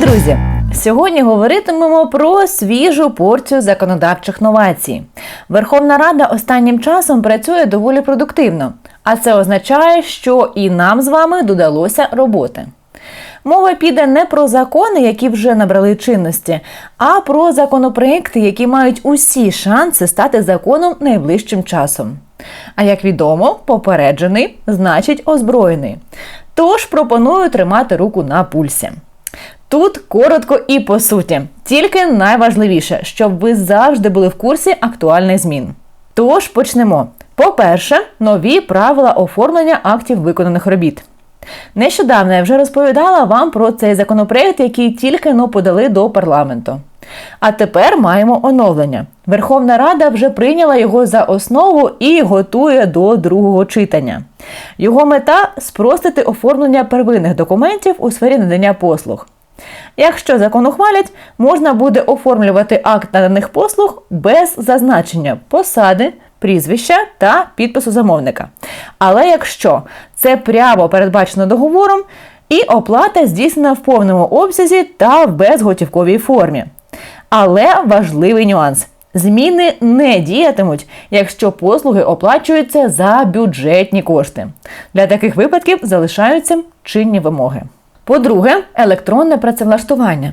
Друзі! Сьогодні говоритимемо про свіжу порцію законодавчих новацій. Верховна Рада останнім часом працює доволі продуктивно, а це означає, що і нам з вами додалося роботи. Мова піде не про закони, які вже набрали чинності, а про законопроекти, які мають усі шанси стати законом найближчим часом. А як відомо, попереджений значить озброєний. Тож пропоную тримати руку на пульсі. Тут коротко і по суті, тільки найважливіше, щоб ви завжди були в курсі актуальних змін. Тож почнемо. По-перше, нові правила оформлення актів виконаних робіт. Нещодавно я вже розповідала вам про цей законопроект, який тільки но подали до парламенту. А тепер маємо оновлення. Верховна Рада вже прийняла його за основу і готує до другого читання. Його мета спростити оформлення первинних документів у сфері надання послуг. Якщо закон ухвалять, можна буде оформлювати акт наданих послуг без зазначення посади, прізвища та підпису замовника. Але якщо це прямо передбачено договором, і оплата здійснена в повному обсязі та в безготівковій формі. Але важливий нюанс. Зміни не діятимуть, якщо послуги оплачуються за бюджетні кошти. Для таких випадків залишаються чинні вимоги. По-друге, електронне працевлаштування.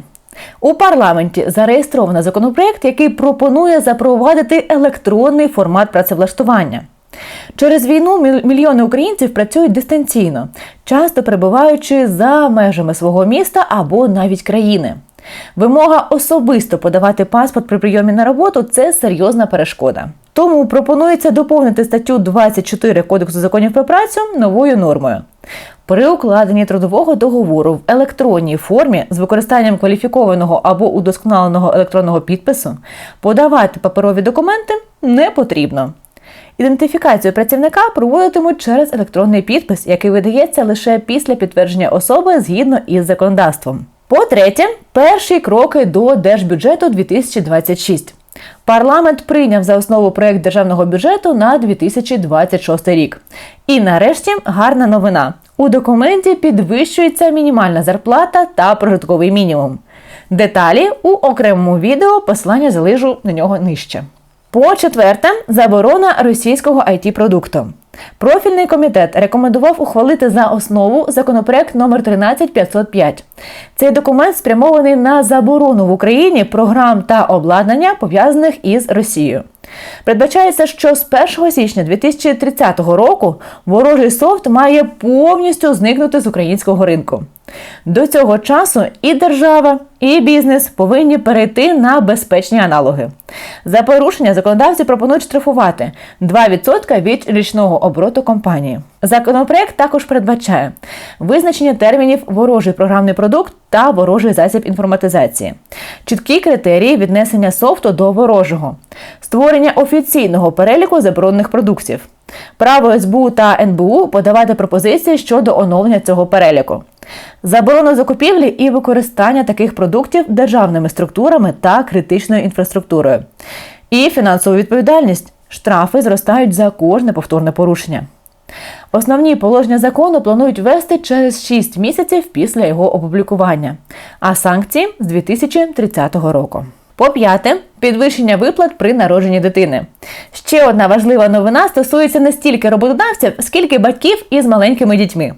У парламенті зареєстровано законопроект, який пропонує запровадити електронний формат працевлаштування. Через війну мільйони українців працюють дистанційно, часто перебуваючи за межами свого міста або навіть країни. Вимога особисто подавати паспорт при прийомі на роботу це серйозна перешкода. Тому пропонується доповнити статтю 24 Кодексу законів про працю новою нормою. При укладенні трудового договору в електронній формі з використанням кваліфікованого або удосконаленого електронного підпису подавати паперові документи не потрібно. Ідентифікацію працівника проводитимуть через електронний підпис, який видається лише після підтвердження особи згідно із законодавством. По-третє, перші кроки до держбюджету 2026. Парламент прийняв за основу проект державного бюджету на 2026 рік. І нарешті гарна новина. У документі підвищується мінімальна зарплата та прожитковий мінімум. Деталі у окремому відео посилання залижу на нього нижче. По четверте, заборона російського it продукту. Профільний комітет рекомендував ухвалити за основу законопроект номер 13505. Цей документ спрямований на заборону в Україні програм та обладнання пов'язаних із Росією. Передбачається, що з 1 січня 2030 року ворожий софт має повністю зникнути з українського ринку. До цього часу і держава, і бізнес повинні перейти на безпечні аналоги. За порушення законодавці пропонують штрафувати 2% від річного обороту компанії. Законопроект також передбачає визначення термінів ворожий програмний продукт та ворожий засіб інформатизації, чіткі критерії віднесення софту до ворожого, створення офіційного переліку заборонених продуктів, право СБУ та НБУ подавати пропозиції щодо оновлення цього переліку. Заборона закупівлі і використання таких продуктів державними структурами та критичною інфраструктурою. І фінансову відповідальність. Штрафи зростають за кожне повторне порушення. Основні положення закону планують ввести через 6 місяців після його опублікування, а санкції з 2030 року. По п'яте, підвищення виплат при народженні дитини. Ще одна важлива новина стосується не стільки роботодавців, скільки батьків із маленькими дітьми.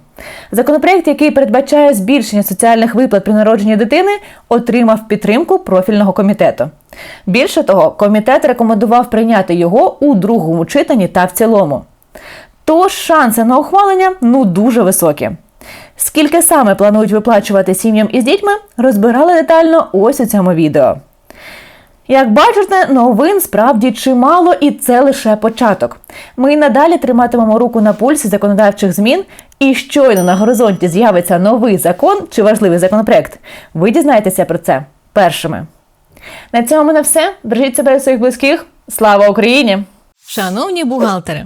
Законопроект, який передбачає збільшення соціальних виплат при народженні дитини, отримав підтримку профільного комітету. Більше того, комітет рекомендував прийняти його у другому читанні та в цілому. Тож шанси на ухвалення ну дуже високі. Скільки саме планують виплачувати сім'ям із дітьми, розбирали детально ось у цьому відео. Як бачите, новин справді чимало, і це лише початок. Ми й надалі триматимемо руку на пульсі законодавчих змін, і щойно на горизонті з'явиться новий закон чи важливий законопроект. Ви дізнаєтеся про це першими. На цьому мене все. Бережіть себе і своїх близьких. Слава Україні! Шановні бухгалтери,